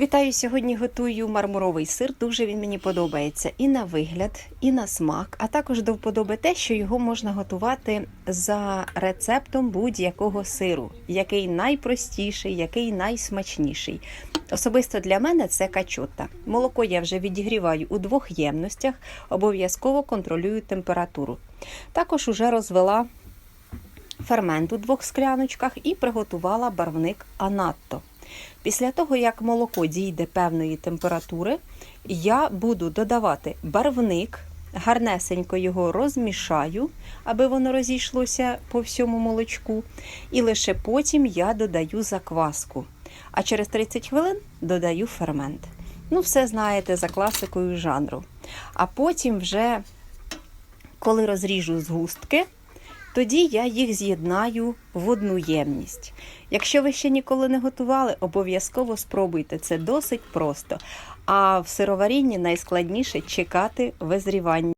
Вітаю! Сьогодні готую мармуровий сир. Дуже він мені подобається і на вигляд, і на смак, а також до вподоби те, що його можна готувати за рецептом будь-якого сиру, який найпростіший, який найсмачніший. Особисто для мене це качота. Молоко я вже відігріваю у двох ємностях, обов'язково контролюю температуру. Також уже розвела фермент у двох скляночках і приготувала барвник анатто. Після того, як молоко дійде певної температури, я буду додавати барвник, гарнесенько його розмішаю, аби воно розійшлося по всьому молочку. І лише потім я додаю закваску. А через 30 хвилин додаю фермент. Ну, все знаєте за класикою жанру. А потім, вже, коли розріжу згустки, тоді я їх з'єднаю в одну ємність. Якщо ви ще ніколи не готували, обов'язково спробуйте. Це досить просто. А в сироварінні найскладніше чекати визрівання.